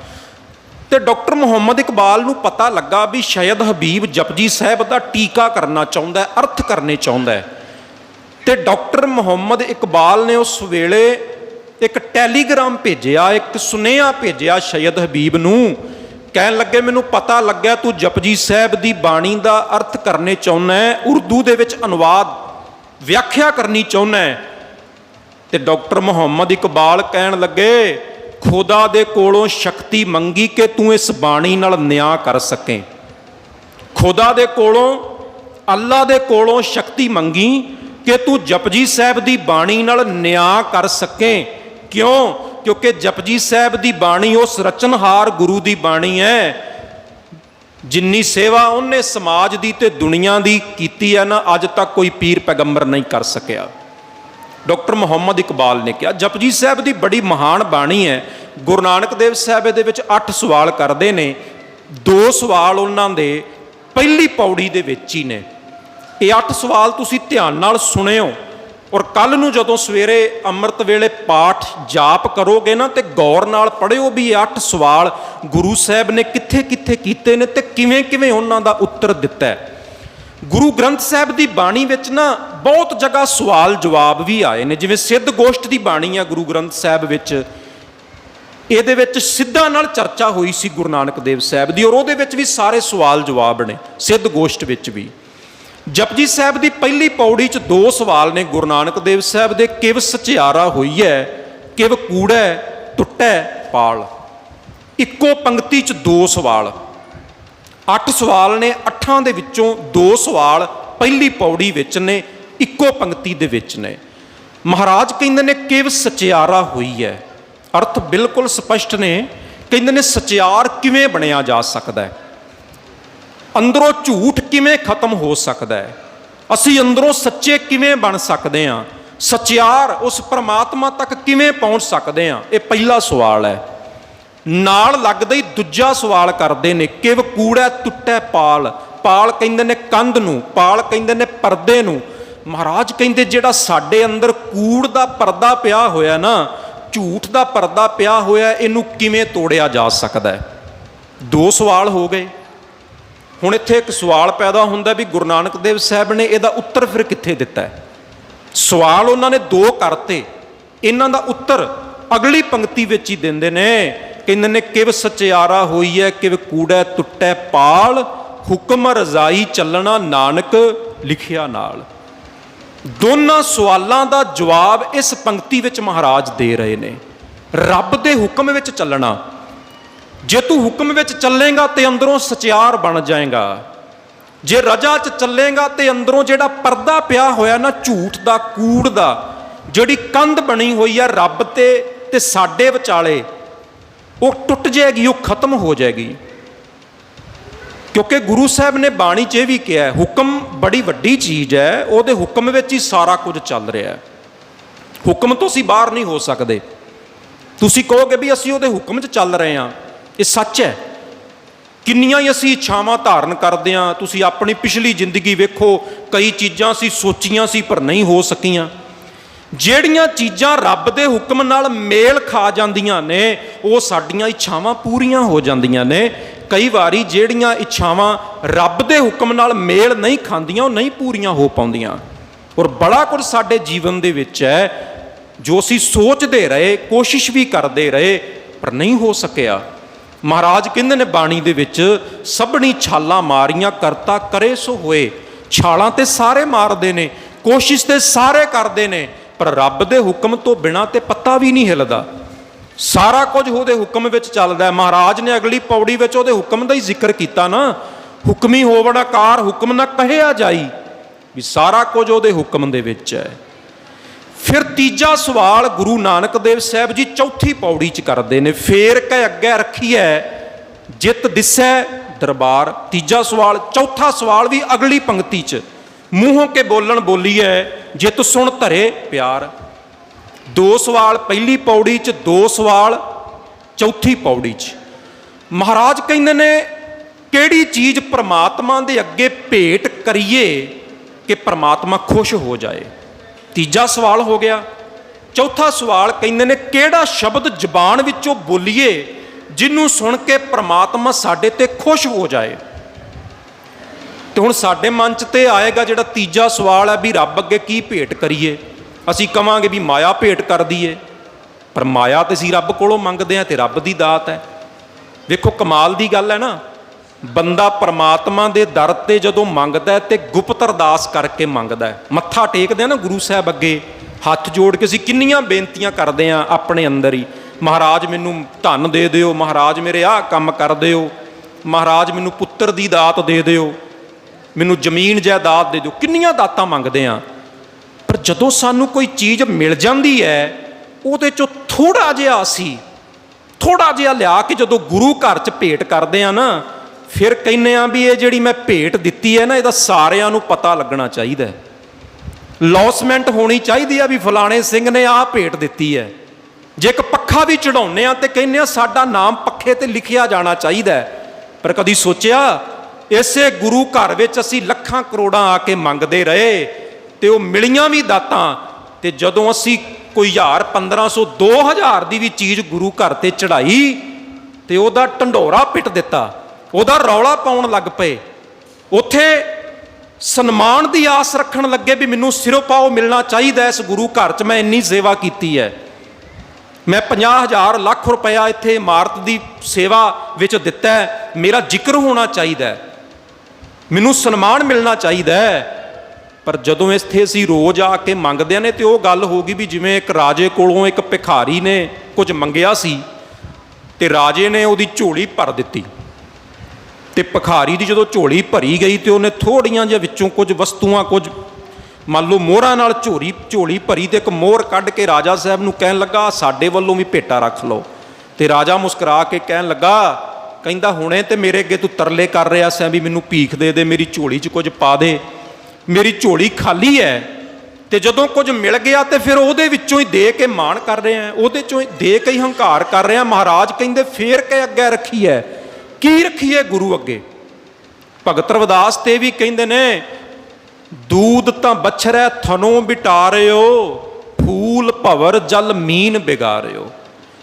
S1: ਤੇ ਡਾਕਟਰ ਮੁਹੰਮਦ ਇਕਬਾਲ ਨੂੰ ਪਤਾ ਲੱਗਾ ਵੀ ਸ਼ੈਦ ਹਬੀਬ ਜਪਜੀ ਸਾਹਿਬ ਦਾ ਟੀਕਾ ਕਰਨਾ ਚਾਹੁੰਦਾ ਅਰਥ ਕਰਨੇ ਚਾਹੁੰਦਾ ਹੈ। ਤੇ ਡਾਕਟਰ ਮੁਹੰਮਦ ਇਕਬਾਲ ਨੇ ਉਸ ਵੇਲੇ ਇੱਕ ਟੈਲੀਗ੍ਰਾਮ ਭੇਜਿਆ, ਇੱਕ ਸੁਨੇਹਾ ਭੇਜਿਆ ਸ਼ੈਦ ਹਬੀਬ ਨੂੰ, ਕਹਿਣ ਲੱਗੇ, ਮੈਨੂੰ ਪਤਾ ਲੱਗਿਆ ਤੂੰ ਜਪਜੀ ਸਾਹਿਬ ਦੀ ਬਾਣੀ ਦਾ ਅਰਥ ਕਰਨੇ ਚਾਹੁੰਦਾ ਹੈ, ਉਰਦੂ ਦੇ ਵਿੱਚ ਅਨੁਵਾਦ ਵਿਆਖਿਆ ਕਰਨੀ ਚਾਹੁੰਦਾ ਹੈ। ਤੇ ਡਾਕਟਰ ਮੁਹੰਮਦ ਇਕਬਾਲ ਕਹਿਣ ਲੱਗੇ, ਖੁਦਾ ਦੇ ਕੋਲੋਂ ਸ਼ਕਤੀ ਮੰਗੀ ਕਿ ਤੂੰ ਇਸ ਬਾਣੀ ਨਾਲ ਨਿਆਂ ਕਰ ਸਕੇ। ਖੁਦਾ ਦੇ ਕੋਲੋਂ ਅੱਲਾ ਦੇ ਕੋਲੋਂ ਸ਼ਕਤੀ ਮੰਗੀ ਕਿ ਤੂੰ ਜਪਜੀ ਸਾਹਿਬ ਦੀ ਬਾਣੀ ਨਾਲ ਨਿਆਂ ਕਰ ਸਕੇ। ਕਿਉਂ? ਕਿਉਂਕਿ ਜਪਜੀ ਸਾਹਿਬ ਦੀ ਬਾਣੀ ਉਸ ਰਚਨਹਾਰ ਗੁਰੂ ਦੀ ਬਾਣੀ ਹੈ। ਜਿੰਨੀ ਸੇਵਾ ਉਹਨੇ ਸਮਾਜ ਦੀ ਤੇ ਦੁਨੀਆ ਦੀ ਕੀਤੀ ਹੈ ਨਾ, ਅੱਜ ਤੱਕ ਕੋਈ ਪੀਰ ਪੈਗੰਬਰ ਨਹੀਂ ਕਰ ਸਕਿਆ। ਡਾਕਟਰ ਮੁਹੰਮਦ ਇਕਬਾਲ ਨੇ ਕਿਹਾ, ਜਪਜੀ ਸਾਹਿਬ ਦੀ ਬੜੀ ਮਹਾਨ ਬਾਣੀ ਹੈ। ਗੁਰੂ ਨਾਨਕ ਦੇਵ ਸਾਹਿਬ ਦੇ ਵਿੱਚ 8 ਸਵਾਲ ਕਰਦੇ ਨੇ। ਦੋ ਸਵਾਲ ਉਹਨਾਂ ਦੇ, ਪਹਿਲੀ ਪੌੜੀ ਦੇ ਵਿੱਚ ਹੀ ਨੇ। ਇਹ 8 ਸਵਾਲ ਤੁਸੀਂ ਧਿਆਨ ਨਾਲ ਸੁਣਿਓ। ਔਰ ਕੱਲ ਨੂੰ ਜਦੋਂ ਸਵੇਰੇ ਅੰਮ੍ਰਿਤ ਵੇਲੇ ਪਾਠ ਜਾਪ ਕਰੋਗੇ ਨਾ, ਤੇ ਗੌਰ ਨਾਲ ਪੜਿਓ ਵੀ ਇਹ 8 ਸਵਾਲ ਗੁਰੂ ਸਾਹਿਬ ਨੇ ਕਿੱਥੇ ਕਿੱਥੇ ਕੀਤੇ ਨੇ ਤੇ ਕਿਵੇਂ ਕਿਵੇਂ ਉਹਨਾਂ ਦਾ ਉੱਤਰ ਦਿੱਤਾ ਹੈ। ਗੁਰੂ ਗ੍ਰੰਥ ਸਾਹਿਬ ਦੀ ਬਾਣੀ ਵਿੱਚ ਨਾ ਬਹੁਤ ਜਗ੍ਹਾ ਸਵਾਲ ਜਵਾਬ ਵੀ ਆਏ ਨੇ। ਜਿਵੇਂ ਸਿੱਧ ਗੋਸ਼ਟ ਦੀ ਬਾਣੀ ਆ ਗੁਰੂ ਗ੍ਰੰਥ ਸਾਹਿਬ ਵਿੱਚ। ਇਹਦੇ ਵਿੱਚ ਸਿੱਧਾ ਨਾਲ ਚਰਚਾ ਹੋਈ ਸੀ ਗੁਰੂ ਨਾਨਕ ਦੇਵ ਸਾਹਿਬ ਦੀ, ਔਰ ਉਹਦੇ ਵਿੱਚ ਵੀ ਸਾਰੇ ਸਵਾਲ ਜਵਾਬ ਨੇ, ਸਿੱਧ ਗੋਸ਼ਟ ਵਿੱਚ ਵੀ। ਜਪਜੀ ਸਾਹਿਬ ਦੀ ਪਹਿਲੀ ਪੌੜੀ 'ਚ ਦੋ ਸਵਾਲ ਨੇ, ਗੁਰੂ ਨਾਨਕ ਦੇਵ ਸਾਹਿਬ ਦੇ ਕਿਵ ਸਚਿਆਰਾ ਹੋਈ ਹੈ ਕਿਵ ਕੂੜੈ, ਟੁੱਟੈ, ਪਾਲ। ਇੱਕੋ ਪੰਕਤੀ 'ਚ ਦੋ ਸਵਾਲ। ਅੱਠ ਸਵਾਲ ਨੇ, ਅੱਠਾਂ ਦੇ ਵਿੱਚੋਂ ਦੋ ਸਵਾਲ ਪਹਿਲੀ ਪੌੜੀ ਵਿੱਚ ਨੇ, ਇੱਕੋ ਪੰਕਤੀ ਦੇ ਵਿੱਚ ਨੇ। ਮਹਾਰਾਜ ਕਹਿੰਦੇ ਨੇ, ਕਿਵ ਸਚਿਆਰਾ ਹੋਈ ਹੈ ਅਰਥ ਬਿਲਕੁਲ ਸਪਸ਼ਟ ਨੇ, ਕਹਿੰਦੇ ਨੇ ਸਚਿਆਰ ਕਿਵੇਂ ਬਣਿਆ ਜਾ ਸਕਦਾ? ਹੈ ਅੰਦਰੋਂ ਝੂਠ ਕਿਵੇਂ ਖਤਮ ਹੋ ਸਕਦਾ ਹੈ? ਅਸੀਂ ਅੰਦਰੋਂ ਸੱਚੇ ਕਿਵੇਂ ਬਣ ਸਕਦੇ ਹਾਂ? ਸਚਿਆਰ ਉਸ ਪ੍ਰਮਾਤਮਾ ਤੱਕ ਕਿਵੇਂ ਪਹੁੰਚ ਸਕਦੇ ਹਾਂ? ਇਹ ਪਹਿਲਾ ਸਵਾਲ ਹੈ। ਨਾਲ ਲੱਗਦਾ ਹੀ ਦੂਜਾ ਸਵਾਲ ਕਰਦੇ ਨੇ, ਕਿਵ ਕੂੜਾ ਟੁੱਟੈ ਪਾਲ? ਪਾਲ ਕਹਿੰਦੇ ਨੇ ਕੰਧ ਨੂੰ, ਪਾਲ ਕਹਿੰਦੇ ਨੇ ਪਰਦੇ ਨੂੰ। ਮਹਾਰਾਜ ਕਹਿੰਦੇ ਜਿਹੜਾ ਸਾਡੇ ਅੰਦਰ ਕੂੜ ਦਾ ਪਰਦਾ ਪਿਆ ਹੋਇਆ ਨਾ, ਝੂਠ ਦਾ ਪਰਦਾ ਪਿਆ ਹੋਇਆ, ਇਹਨੂੰ ਕਿਵੇਂ ਤੋੜਿਆ ਜਾ ਸਕਦਾ ਹੈ? ਦੋ ਸਵਾਲ ਹੋ ਗਏ। ਹੁਣ ਇੱਥੇ ਇੱਕ ਸਵਾਲ ਪੈਦਾ ਹੁੰਦਾ ਵੀ ਗੁਰੂ ਨਾਨਕ ਦੇਵ ਸਾਹਿਬ ਨੇ ਇਹਦਾ ਉੱਤਰ ਫਿਰ ਕਿੱਥੇ ਦਿੱਤਾ ਹੈ? ਸਵਾਲ ਉਹਨਾਂ ਨੇ ਦੋ ਕਰਤੇ। ਇਹਨਾਂ ਦਾ ਉੱਤਰ ਅਗਲੀ ਪੰਕਤੀ ਵਿੱਚ ਹੀ ਦਿੰਦੇ ਨੇ ਕਹਿੰਦੇ ਨੇ ਕਿਵ ਸਚਿਆਰਾ ਹੋਈ ਹੈ ਕਿਵ ਕੂੜੈ ਟੁੱਟੈ ਪਾਲ, ਹੁਕਮ ਰਜ਼ਾਈ ਚੱਲਣਾ ਨਾਨਕ ਲਿਖਿਆ ਨਾਲ। ਦੋਨਾਂ ਸਵਾਲਾਂ ਦਾ ਜਵਾਬ ਇਸ ਪੰਕਤੀ ਵਿੱਚ ਮਹਾਰਾਜ ਦੇ ਰਹੇ ਨੇ। ਰੱਬ ਦੇ ਹੁਕਮ ਵਿੱਚ ਚੱਲਣਾ ਜੇ ਤੂੰ ਹੁਕਮ ਵਿੱਚ ਚੱਲੇਗਾ ਤੇ ਅੰਦਰੋਂ ਸਚਿਆਰ ਬਣ ਜਾਏਗਾ। ਜੇ ਰਜਾ 'ਚ ਚੱਲੇਗਾ ਤੇ ਅੰਦਰੋਂ ਜਿਹੜਾ ਪਰਦਾ ਪਿਆ ਹੋਇਆ ਨਾ ਝੂਠ ਦਾ, ਕੂੜ ਦਾ, ਜਿਹੜੀ ਕੰਧ ਬਣੀ ਹੋਈ ਆ ਰੱਬ ਤੇ ਤੇ ਸਾਡੇ ਵਿਚਾਲੇ, ਉਹ ਟੁੱਟ ਜਾਏਗੀ, ਉਹ ਖਤਮ ਹੋ ਜਾਏਗੀ। ਕਿਉਂਕਿ ਗੁਰੂ ਸਾਹਿਬ ਨੇ ਬਾਣੀ 'ਚ ਇਹ ਵੀ ਕਿਹਾ ਹੁਕਮ ਬੜੀ ਵੱਡੀ ਚੀਜ਼ ਹੈ, ਉਹਦੇ ਹੁਕਮ ਵਿੱਚ ਹੀ ਸਾਰਾ ਕੁਝ ਚੱਲ ਰਿਹਾ ਹੈ। ਹੁਕਮ ਤੋਂ ਅਸੀਂ ਬਾਹਰ ਨਹੀਂ ਹੋ ਸਕਦੇ। ਤੁਸੀਂ ਕਹੋਗੇ ਵੀ ਅਸੀਂ ਉਹਦੇ ਹੁਕਮ 'ਚ ਚੱਲ ਰਹੇ ਹਾਂ। ਇਹ ਸੱਚ ਹੈ। ਕਿੰਨੀਆਂ ਹੀ ਅਸੀਂ ਇੱਛਾਵਾਂ ਧਾਰਨ ਕਰਦੇ ਹਾਂ, ਤੁਸੀਂ ਆਪਣੀ ਪਿਛਲੀ ਜ਼ਿੰਦਗੀ ਵੇਖੋ, ਕਈ ਚੀਜ਼ਾਂ ਅਸੀਂ ਸੋਚੀਆਂ ਸੀ ਪਰ ਨਹੀਂ ਹੋ ਸਕੀਆਂ। ਜਿਹੜੀਆਂ ਚੀਜ਼ਾਂ ਰੱਬ ਦੇ ਹੁਕਮ ਨਾਲ ਮੇਲ ਖਾ ਜਾਂਦੀਆਂ ਨੇ, ਉਹ ਸਾਡੀਆਂ ਇੱਛਾਵਾਂ ਪੂਰੀਆਂ ਹੋ ਜਾਂਦੀਆਂ ਨੇ। ਕਈ ਵਾਰੀ ਜਿਹੜੀਆਂ ਇੱਛਾਵਾਂ ਰੱਬ ਦੇ ਹੁਕਮ ਨਾਲ ਮੇਲ ਨਹੀਂ ਖਾਂਦੀਆਂ, ਉਹ ਨਹੀਂ ਪੂਰੀਆਂ ਹੋ ਪਾਉਂਦੀਆਂ। ਔਰ ਬੜਾ ਕੁਝ ਸਾਡੇ ਜੀਵਨ ਦੇ ਵਿੱਚ ਹੈ, ਜੋ ਅਸੀਂ ਸੋਚਦੇ ਰਹੇ, ਕੋਸ਼ਿਸ਼ ਵੀ ਕਰਦੇ ਰਹੇ, ਪਰ ਨਹੀਂ ਹੋ ਸਕਿਆ। ਮਹਾਰਾਜ ਕਹਿੰਦੇ ਨੇ ਬਾਣੀ ਦੇ ਵਿੱਚ, ਸਭਣੀ ਛਾਲਾਂ ਮਾਰੀਆਂ ਕਰਤਾ ਕਰੇ ਸੋ ਹੋਏ। ਛਾਲਾਂ ਤੇ ਸਾਰੇ ਮਾਰਦੇ ਨੇ, ਕੋਸ਼ਿਸ਼ ਤੇ ਸਾਰੇ ਕਰਦੇ ਨੇ, ਪਰ ਰੱਬ ਦੇ ਹੁਕਮ ਤੋਂ ਬਿਨਾ ਤੇ ਪੱਤਾ ਵੀ ਨਹੀਂ ਹਿਲਦਾ। ਸਾਰਾ ਕੁਝ ਉਹਦੇ ਹੁਕਮ ਵਿੱਚ ਚੱਲਦਾ ਹੈ। ਮਹਾਰਾਜ ਨੇ ਅਗਲੀ ਪੌੜੀ ਵਿੱਚ ਉਹਦੇ ਹੁਕਮ ਦਾ ਹੀ ਜ਼ਿਕਰ ਕੀਤਾ ਨਾ। ਹੁਕਮੀ ਹੋਵਣ ਆਕਾਰ ਹੁਕਮ ਨਾ ਕਹਿਆ ਜਾਈ, ਵੀ ਸਾਰਾ ਕੁਝ ਉਹਦੇ ਹੁਕਮ ਦੇ ਵਿੱਚ ਹੈ। ਫਿਰ ਤੀਜਾ ਸਵਾਲ ਗੁਰੂ ਨਾਨਕ ਦੇਵ ਸਾਹਿਬ ਜੀ ਚੌਥੀ ਪੌੜੀ ਚ ਕਰਦੇ ਨੇ। ਫੇਰ ਕੇ ਅੱਗੇ ਰੱਖੀਐ, ਜਿਤ ਦਿਸੈ ਦਰਬਾਰ। ਤੀਜਾ ਸਵਾਲ, ਚੌਥਾ ਸਵਾਲ ਵੀ ਅਗਲੀ ਪੰਕਤੀ ਚ। ਮੂੰਹੋਂ ਕੇ ਬੋਲਣ ਬੋਲੀਐ, ਜਿਤ ਸੁਣ ਧਰੇ ਪਿਆਰ। ਦੋ ਸਵਾਲ ਪਹਿਲੀ ਪੌੜੀ ਚ, ਦੋ ਸਵਾਲ ਚੌਥੀ ਪੌੜੀ ਚ। ਮਹਾਰਾਜ ਕਹਿੰਦੇ ਨੇ, ਕਿਹੜੀ ਚੀਜ਼ ਪ੍ਰਮਾਤਮਾ ਦੇ ਅੱਗੇ ਭੇਟ ਕਰੀਏ ਕਿ ਪ੍ਰਮਾਤਮਾ ਖੁਸ਼ ਹੋ ਜਾਏ? ਤੀਜਾ ਸਵਾਲ ਹੋ ਗਿਆ। ਚੌਥਾ ਸਵਾਲ ਕਹਿੰਦੇ ਨੇ, ਕਿਹੜਾ ਸ਼ਬਦ ਜ਼ਬਾਨ ਵਿੱਚੋਂ ਬੋਲੀਏ ਜਿਹਨੂੰ ਸੁਣ ਕੇ ਪ੍ਰਮਾਤਮਾ ਸਾਡੇ ਤੇ ਖੁਸ਼ ਹੋ ਜਾਏ? ਤੇ ਹੁਣ ਸਾਡੇ ਮਨ 'ਚ ਤੇ ਆਏਗਾ ਜਿਹੜਾ ਤੀਜਾ ਸਵਾਲ ਹੈ ਵੀ ਰੱਬ ਅੱਗੇ ਕੀ ਭੇਟ ਕਰੀਏ। ਅਸੀਂ ਕਵਾਂਗੇ ਵੀ ਮਾਇਆ ਭੇਟ ਕਰ ਦਈਏ ਪਰ ਮਾਇਆ ਤੇ ਅਸੀਂ ਰੱਬ ਕੋਲੋਂ ਮੰਗਦੇ ਆ ਤੇ ਰੱਬ ਦੀ ਦਾਤ ਹੈ। ਵੇਖੋ ਕਮਾਲ ਦੀ ਗੱਲ ਹੈ ਨਾ। ਬੰਦਾ ਪ੍ਰਮਾਤਮਾ ਦੇ ਦਰ ਤੇ ਜਦੋਂ ਮੰਗਦਾ ਹੈ ਤੇ ਗੁਪਤ ਅਰਦਾਸ ਕਰਕੇ ਮੰਗਦਾ ਮੱਥਾ ਟੇਕਦੇ ਆ ਨਾ ਗੁਰੂ ਸਾਹਿਬ ਅੱਗੇ, ਹੱਥ ਜੋੜ ਕੇ ਅਸੀਂ ਕਿੰਨੀਆਂ ਬੇਨਤੀਆਂ ਕਰਦੇ ਆ ਆਪਣੇ ਅੰਦਰ ਹੀ। ਮਹਾਰਾਜ ਮੈਨੂੰ ਧਨ ਦੇ ਦਿਓ, ਮਹਾਰਾਜ ਮੇਰੇ ਆਹ ਕੰਮ ਕਰ ਦਿਓ। ਮਹਾਰਾਜ ਮੈਨੂੰ ਪੁੱਤਰ ਦੀ ਦਾਤ ਦੇ ਦਿਓ। ਮੈਨੂੰ ਜ਼ਮੀਨ ਜਾਇਦਾਦ ਦੇ ਦਿਓ। ਕਿੰਨੀਆਂ ਦਾਤਾਂ ਮੰਗਦੇ ਆ। ਪਰ ਜਦੋਂ ਸਾਨੂੰ ਕੋਈ ਚੀਜ਼ ਮਿਲ ਜਾਂਦੀ ਹੈ, ਉਹਦੇ ਚੋਂ ਥੋੜਾ ਜਿਹਾ ਅਸੀਂ ਥੋੜਾ ਜਿਹਾ ਲਿਆ ਕੇ ਜਦੋਂ ਗੁਰੂ ਘਰ 'ਚ ਭੇਟ ਕਰਦੇ ਆ ਨਾ ਫਿਰ ਕਹਿੰਨੇ ਆ ਵੀ ਇਹ ਜਿਹੜੀ ਮੈਂ ਭੇਟ ਦਿੱਤੀ ਹੈ ਨਾ, ਇਹਦਾ ਸਾਰਿਆਂ ਨੂੰ ਪਤਾ ਲੱਗਣਾ ਚਾਹੀਦਾ ਹੈ। ਲੌਸਮੈਂਟ ਹੋਣੀ ਚਾਹੀਦੀ ਆ ਵੀ ਫਲਾਣੇ ਸਿੰਘ ਨੇ ਆਹ ਭੇਟ ਦਿੱਤੀ ਹੈ। ਜੇ ਇੱਕ ਪੱਖਾ ਵੀ ਚੜਾਉਨੇ ਆ ਤੇ ਕਹਿੰਨੇ ਆ ਸਾਡਾ ਨਾਮ ਪੱਖੇ ਤੇ ਲਿਖਿਆ ਜਾਣਾ ਚਾਹੀਦਾ ਹੈ। ਪਰ ਕਦੀ ਸੋਚਿਆ, ਇਸੇ ਗੁਰੂ ਘਰ ਵਿੱਚ ਅਸੀਂ ਲੱਖਾਂ ਕਰੋੜਾਂ ਆ ਕੇ ਮੰਗਦੇ ਰਹੇ ਤੇ ਉਹ ਮਿਲੀਆਂ ਵੀ ਦਾਤਾਂ ਤੇ ਜਦੋਂ ਅਸੀਂ ਕੋਈ ਹਜ਼ਾਰ 1500 2000 ਦੀ ਵੀ ਚੀਜ਼ ਗੁਰੂ ਘਰ ਤੇ ਚੜਾਈ ਤੇ ਉਹਦਾ ਢੰਡੋਰਾ ਪਿੱਟ ਦਿੱਤਾ। ਉਹਦਾ ਰੌਲਾ ਪਾਉਣ ਲੱਗ ਪਏ। ਉੱਥੇ ਸਨਮਾਨ ਦੀ ਆਸ ਰੱਖਣ ਲੱਗੇ ਵੀ ਮੈਨੂੰ ਸਿਰੋਂ ਪਾਓ ਮਿਲਣਾ ਚਾਹੀਦਾ ਇਸ ਗੁਰੂ ਘਰ 'ਚ ਮੈਂ ਇੰਨੀ ਸੇਵਾ ਕੀਤੀ ਹੈ। ਮੈਂ 50000 ਲੱਖ ਰੁਪਇਆ ਇੱਥੇ ਇਮਾਰਤ ਦੀ ਸੇਵਾ ਵਿੱਚ ਦਿੱਤਾ ਮੇਰਾ ਜ਼ਿਕਰ ਹੋਣਾ ਚਾਹੀਦਾ ਮੈਨੂੰ ਸਨਮਾਨ ਮਿਲਣਾ ਚਾਹੀਦਾ ਪਰ ਜਦੋਂ ਇੱਥੇ ਅਸੀਂ ਰੋਜ਼ ਆ ਕੇ ਮੰਗਦੇ ਨੇ ਤੇ ਉਹ ਗੱਲ ਹੋ ਗਈ ਵੀ ਜਿਵੇਂ ਇੱਕ ਰਾਜੇ ਕੋਲੋਂ ਇੱਕ ਭਿਖਾਰੀ ਨੇ ਕੁਝ ਮੰਗਿਆ ਸੀ ਤੇ ਰਾਜੇ ਨੇ ਉਹਦੀ ਝੋਲੀ ਭਰ ਦਿੱਤੀ। ਤੇ ਭਖਾਰੀ ਦੀ ਜਦੋਂ ਝੋਲੀ ਭਰੀ ਗਈ ਤੇ ਉਹਨੇ ਥੋੜੀਆਂ ਜਿਹਾ ਵਿੱਚੋਂ ਕੁਝ ਵਸਤੂਆਂ, ਕੁਝ ਮੰਨ ਲਓ ਮੋਹਰਾਂ ਨਾਲ ਝੋਰੀ, ਝੋਲੀ ਭਰੀ ਤੇ ਇੱਕ ਮੋਹਰ ਕੱਢ ਕੇ ਰਾਜਾ ਸਾਹਿਬ ਨੂੰ ਕਹਿਣ ਲੱਗਾ, ਸਾਡੇ ਵੱਲੋਂ ਵੀ ਭੇਟਾ ਰੱਖ ਲਓ। ਤੇ ਰਾਜਾ ਮੁਸਕਰਾ ਕੇ ਕਹਿਣ ਲੱਗਾ, ਕਹਿੰਦਾ ਹੁਣੇ ਤੇ ਮੇਰੇ ਅੱਗੇ ਤੂੰ ਤਰਲੇ ਕਰ ਰਿਹਾ ਸੈਂ ਵੀ ਮੈਨੂੰ ਭੀਖ ਦੇ ਦੇ, ਮੇਰੀ ਝੋਲੀ 'ਚ ਕੁਝ ਪਾ ਦੇ। ਮੇਰੀ ਝੋਲੀ ਖਾਲੀ ਹੈ ਤੇ ਜਦੋਂ ਕੁਝ ਮਿਲ ਗਿਆ ਤੇ ਫਿਰ ਉਹਦੇ ਵਿੱਚੋਂ ਹੀ ਦੇ ਕੇ ਮਾਣ ਕਰ ਰਿਹਾ, ਉਹਦੇ ਚੋਂ ਹੀ ਦੇ ਕੇ ਹੀ ਹੰਕਾਰ ਕਰ ਰਿਹਾ। ਮਹਾਰਾਜ ਕਹਿੰਦੇ, ਫੇਰ ਕੇ ਅੱਗੇ ਰੱਖੀ ਹੈ ਕੀ ਰੱਖੀਏ ਗੁਰੂ ਅੱਗੇ? ਭਗਤ ਰਵਿਦਾਸ ਤੇ ਵੀ ਕਹਿੰਦੇ ਨੇ, ਦੂਧ ਤਾਂ ਬਛਰੈ ਥਨੋਂ ਬਿਟਾਰਿਓ, ਫੂਲ ਭਵਰ ਜਲ ਮੀਨ ਬਿਗਾਰਿਓ।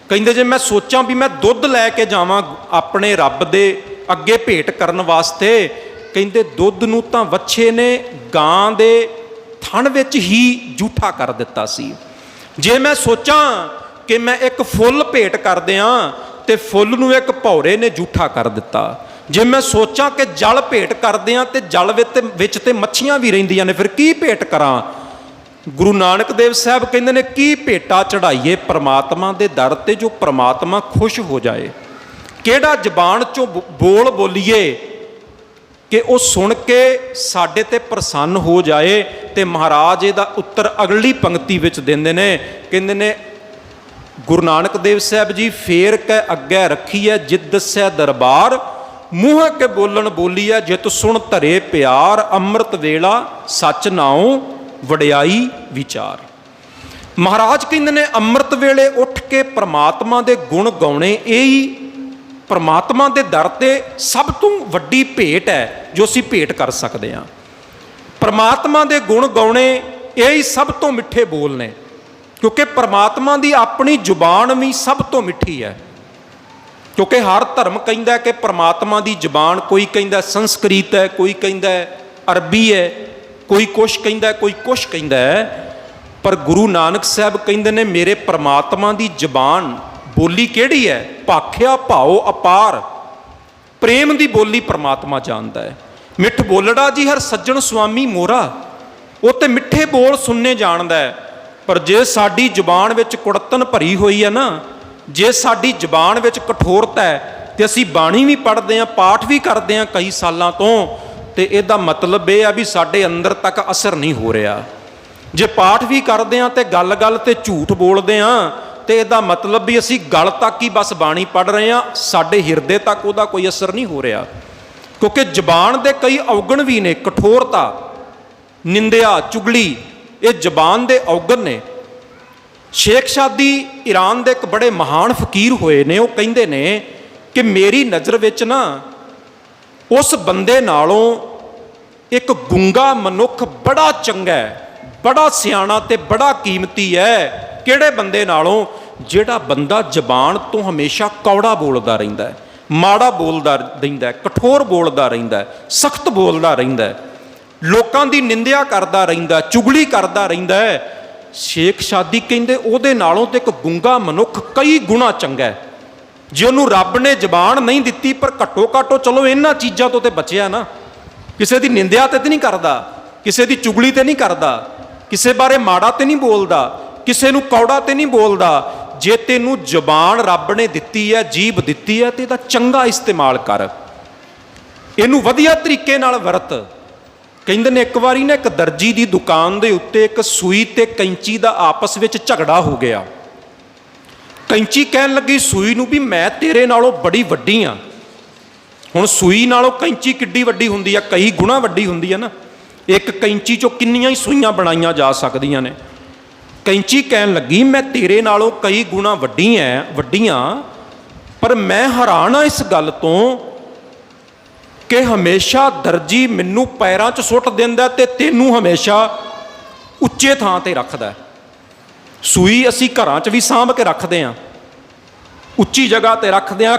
S1: ਕਹਿੰਦੇ ਜੇ ਮੈਂ ਸੋਚਾਂ ਵੀ ਮੈਂ ਦੁੱਧ ਲੈ ਕੇ ਜਾਵਾਂ ਆਪਣੇ ਰੱਬ ਦੇ ਅੱਗੇ ਭੇਟ ਕਰਨ ਵਾਸਤੇ, ਕਹਿੰਦੇ ਦੁੱਧ ਨੂੰ ਤਾਂ ਵੱਛੇ ਨੇ ਗਾਂ ਦੇ ਥਣ ਵਿੱਚ ਹੀ ਝੂਠਾ ਕਰ ਦਿੱਤਾ ਸੀ। ਜੇ ਮੈਂ ਸੋਚਾਂ ਕਿ ਮੈਂ ਇੱਕ ਫੁੱਲ ਭੇਟ ਕਰ ਦਿਆਂ ਤੇ ਫੁੱਲ ਨੂੰ ਇੱਕ ਭੌਰੇ ਨੇ ਝੂਠਾ ਕਰ ਦਿੱਤਾ। ਜੇ ਮੈਂ ਸੋਚਾਂ ਕਿ ਜਲ ਭੇਟ ਕਰਦੇ ਆ ਤੇ ਜਲ ਵਿੱਚ ਤੇ- ਵਿੱਚ ਤੇ ਮੱਛੀਆਂ ਵੀ ਰਹਿੰਦੀਆਂ ਨੇ, ਫਿਰ ਕੀ ਭੇਟ ਕਰਾਂ? ਗੁਰੂ ਨਾਨਕ ਦੇਵ ਸਾਹਿਬ ਕਹਿੰਦੇ ਨੇ, ਕੀ ਭੇਟਾ ਚੜਾਈਏ ਪ੍ਰਮਾਤਮਾ ਦੇ ਦਰ ਤੇ ਜੋ ਪ੍ਰਮਾਤਮਾ ਖੁਸ਼ ਹੋ ਜਾਏ? ਕਿਹੜਾ ਜ਼ਬਾਨ ਚੋਂ ਬੋ- ਬੋਲ ਬੋਲੀਏ ਕਿ ਉਹ ਸੁਣ ਕੇ ਸਾਡੇ ਤੇ ਪ੍ਰਸੰਨ ਹੋ ਜਾਏ ਤੇ ਮਹਾਰਾਜ ਇਹਦਾ ਉੱਤਰ ਅਗਲੀ ਪੰਕਤੀ ਵਿੱਚ ਦਿੰਦੇ ਨੇ। ਕਹਿੰਦੇ ਨੇ ਗੁਰੂ ਨਾਨਕ ਦੇਵ ਸਾਹਿਬ ਜੀ ਫੇਰ ਕੇ ਅੱਗੇ ਰੱਖੀ ਹੈ ਜਿੱਦ ਦੱਸਿਆ ਦਰਬਾਰ, ਮੂੰਹ ਕੇ ਬੋਲਣ ਬੋਲੀ ਹੈ, ਜਿਤ ਸੁਣ ਧਰੇ ਪਿਆਰ, ਅੰਮ੍ਰਿਤ ਵੇਲਾ, ਸੱਚ ਨਾਉ, ਵਡਿਆਈ ਵਿਚਾਰ। ਮਹਾਰਾਜ ਕਹਿੰਦੇ ਨੇ, ਅੰਮ੍ਰਿਤ ਵੇਲੇ ਉੱਠ ਕੇ ਪ੍ਰਮਾਤਮਾ ਦੇ ਗੁਣ ਗਾਉਣੇ, ਇਹ ਹੀ ਪ੍ਰਮਾਤਮਾ ਦੇ ਦਰ ਤੇ ਸਭ ਤੋਂ ਵੱਡੀ ਭੇਟ ਹੈ, ਜੋ ਅਸੀਂ ਭੇਟ ਕਰ ਸਕਦੇ ਹਾਂ। ਪ੍ਰਮਾਤਮਾ ਦੇ ਗੁਣ ਗਾਉਣੇ, ਇਹ ਹੀ ਸਭ ਤੋਂ ਮਿੱਠੇ ਬੋਲ ਨੇ। ਕਿਉਂਕਿ ਪਰਮਾਤਮਾ ਦੀ ਆਪਣੀ ਜ਼ੁਬਾਨ ਵੀ ਸਭ ਤੋਂ ਮਿੱਠੀ ਹੈ। ਕਿਉਂਕਿ ਹਰ ਧਰਮ ਕਹਿੰਦਾ ਕਿ ਪਰਮਾਤਮਾ ਦੀ ਜ਼ੁਬਾਨ ਕੋਈ ਕਹਿੰਦਾ ਸੰਸਕ੍ਰਿਤ ਹੈ, ਕੋਈ ਕਹਿੰਦਾ ਅਰਬੀ ਹੈ, ਕੋਈ ਕੁਛ ਕਹਿੰਦਾ ਕੋਈ ਕੁਛ ਕਹਿੰਦਾ ਪਰ ਗੁਰੂ ਨਾਨਕ ਸਾਹਿਬ ਕਹਿੰਦੇ ਨੇ, ਮੇਰੇ ਪਰਮਾਤਮਾ ਦੀ ਜ਼ੁਬਾਨ ਬੋਲੀ ਕਿਹੜੀ ਹੈ? ਭਾਖਿਆ ਭਾਉ ਅਪਾਰ। ਪ੍ਰੇਮ ਦੀ ਬੋਲੀ ਪਰਮਾਤਮਾ ਜਾਣਦਾ ਹੈ। ਮਿੱਠ ਬੋਲੜਾ ਜੀ ਹਰ ਸੱਜਣ ਸੁਆਮੀ ਮੋਰਾ, ਉਹ ਤੇ ਮਿੱਠੇ ਬੋਲ ਸੁਣਨੇ ਜਾਣਦਾ ਹੈ। ਪਰ ਜੇ ਸਾਡੀ ਜ਼ੁਬਾਨ ਵਿੱਚ ਕੁੜਤਨ ਭਰੀ ਹੋਈ ਹੈ ਨਾ, ਜੇ ਸਾਡੀ ਜ਼ੁਬਾਨ ਵਿੱਚ ਕਠੋਰਤਾ ਹੈ ਤੇ ਅਸੀਂ ਬਾਣੀ ਵੀ ਪੜ੍ਹਦੇ ਆਂ ਪਾਠ ਵੀ ਕਰਦੇ ਆਂ ਕਈ ਸਾਲਾਂ ਤੋਂ, ਤੇ ਇਹਦਾ ਮਤਲਬ ਇਹ ਆ ਵੀ ਸਾਡੇ ਅੰਦਰ ਤੱਕ ਅਸਰ ਨਹੀਂ ਹੋ ਰਿਹਾ। ਜੇ ਪਾਠ ਵੀ ਕਰਦੇ ਆਂ ਤੇ ਗੱਲ-ਗੱਲ ਤੇ ਝੂਠ ਬੋਲਦੇ ਆਂ ਤੇ ਇਹਦਾ ਮਤਲਬ ਵੀ ਅਸੀਂ ਗੱਲ ਤੱਕ ਹੀ ਬਸ ਬਾਣੀ ਪੜ੍ਹ ਰਹੇ ਆਂ ਸਾਡੇ ਹਿਰਦੇ ਤੱਕ ਉਹਦਾ ਕੋਈ ਅਸਰ ਨਹੀਂ ਹੋ ਰਿਹਾ। ਕਿਉਂਕਿ ਜ਼ਬਾਨ ਦੇ ਕਈ ਔਗਣ ਵੀ ਨੇ, ਕਠੋਰਤਾ, ਨਿੰਦਿਆ, ਚੁਗਲੀ ਇਹ ਜ਼ਬਾਨ ਦੇ ਔਗਣ ਨੇ। ਸ਼ੇਖ ਸ਼ਾਦੀ ਈਰਾਨ ਦੇ ਇੱਕ ਬੜੇ ਮਹਾਨ ਫਕੀਰ ਹੋਏ ਨੇ, ਉਹ ਕਹਿੰਦੇ ਨੇ ਕਿ ਮੇਰੀ ਨਜ਼ਰ ਵਿੱਚ ਨਾ ਉਸ ਬੰਦੇ ਨਾਲੋਂ ਇੱਕ ਗੁੰਗਾ ਮਨੁੱਖ ਬੜਾ ਚੰਗਾ ਹੈ, ਬੜਾ ਸਿਆਣਾ ਤੇ ਬੜਾ ਕੀਮਤੀ ਹੈ, ਕਿਹੜੇ ਬੰਦੇ ਨਾਲੋਂ? ਜਿਹੜਾ ਬੰਦਾ ਜ਼ਬਾਨ ਤੋਂ ਹਮੇਸ਼ਾ ਕੌੜਾ ਬੋਲਦਾ ਰਹਿੰਦਾ ਹੈ, ਮਾੜਾ ਬੋਲਦਾ ਰਹਿੰਦਾ ਹੈ, ਕਠੋਰ ਬੋਲਦਾ ਰਹਿੰਦਾ ਹੈ, ਸਖਤ ਬੋਲਦਾ ਰਹਿੰਦਾ ਹੈ। ਲੋਕਾਂ ਦੀ ਨਿੰਦਿਆ ਕਰਦਾ ਰਹਿੰਦਾ, ਚੁਗਲੀ ਕਰਦਾ ਰਹਿੰਦਾ ਹੈ। ਸ਼ੇਖ ਸ਼ਾਦੀ ਕਹਿੰਦੇ ਉਹਦੇ ਨਾਲੋਂ ਤੇ ਇੱਕ ਗੁੰਗਾ ਮਨੁੱਖ ਕਈ ਗੁਣਾ ਚੰਗਾ ਹੈ। ਜੇ ਉਹਨੂੰ ਰੱਬ ਨੇ ਜ਼ਬਾਨ ਨਹੀਂ ਦਿੱਤੀ, ਪਰ ਘੱਟੋ ਘੱਟੋ ਚਲੋ ਇਹਨਾਂ ਚੀਜ਼ਾਂ ਤੋਂ ਤੇ ਬਚਿਆ ਨਾ। ਕਿਸੇ ਦੀ ਨਿੰਦਿਆ ਤੇ ਤੇ ਨਹੀਂ ਕਰਦਾ, ਕਿਸੇ ਦੀ ਚੁਗਲੀ ਤੇ ਨਹੀਂ ਕਰਦਾ, ਕਿਸੇ ਬਾਰੇ ਮਾੜਾ ਤੇ ਨਹੀਂ ਬੋਲਦਾ, ਕਿਸੇ ਨੂੰ ਕੌੜਾ ਤੇ ਨਹੀਂ ਬੋਲਦਾ। ਜੇ ਤੈਨੂੰ ਜ਼ਬਾਨ ਰੱਬ ਨੇ ਦਿੱਤੀ ਹੈ, ਜੀਬ ਦਿੱਤੀ ਹੈ, ਤੇ ਇਹਦਾ ਚੰਗਾ ਇਸਤੇਮਾਲ ਕਰ। ਇਹਨੂੰ ਵਧੀਆ ਤਰੀਕੇ ਨਾਲ ਵਰਤ। ਕਹਿੰਦੇ ਨੇ ਇੱਕ ਵਾਰੀ ਨਾ ਇੱਕ ਦਰਜੀ ਦੀ ਦੁਕਾਨ ਦੇ ਉੱਤੇ ਇੱਕ ਸੂਈ ਤੇ ਕੈਂਚੀ ਦਾ ਆਪਸ ਵਿੱਚ ਝਗੜਾ ਹੋ ਗਿਆ। ਕੈਂਚੀ ਕਹਿਣ ਲੱਗੀ, ਸੂਈ ਨੂੰ ਵੀ ਮੈਂ ਤੇਰੇ ਨਾਲੋਂ ਬੜੀ ਵੱਡੀ ਆ। ਹੁਣ ਸੂਈ ਨਾਲੋਂ ਕੈਂਚੀ ਕਿੱਡੀ ਵੱਡੀ ਹੁੰਦੀ ਆ, ਕਈ ਗੁਣਾ ਵੱਡੀ ਹੁੰਦੀ ਆ ਨਾ। ਇੱਕ ਕੈਂਚੀ ਚੋਂ ਕਿੰਨੀਆਂ ਹੀ ਸੂਈਆਂ ਬਣਾਈਆਂ ਜਾ ਸਕਦੀਆਂ ਨੇ। ਕੈਂਚੀ ਕਹਿਣ ਲੱਗੀ, ਮੈਂ ਤੇਰੇ ਨਾਲੋਂ ਕਈ ਗੁਣਾ ਵੱਡੀ ਐ ਵੱਡੀਆਂ ਪਰ ਮੈਂ ਹੈਰਾਨ ਆ ਇਸ ਗੱਲ ਤੋਂ ਕਿ ਹਮੇਸ਼ਾ ਦਰਜੀ ਮੈਨੂੰ ਪੈਰਾਂ 'ਚ ਸੁੱਟ ਦਿੰਦਾ ਤੇ ਤੈਨੂੰ ਹਮੇਸ਼ਾ ਉੱਚੇ ਥਾਂ ਤੇ ਰੱਖਦਾ ਸੂਈ ਅਸੀਂ ਘਰਾਂ 'ਚ ਵੀ ਸਾਂਭ ਕੇ ਰੱਖਦੇ ਆਂ ਉੱਚੀ ਜਗ੍ਹਾ ਤੇ ਰੱਖਦੇ ਆਂ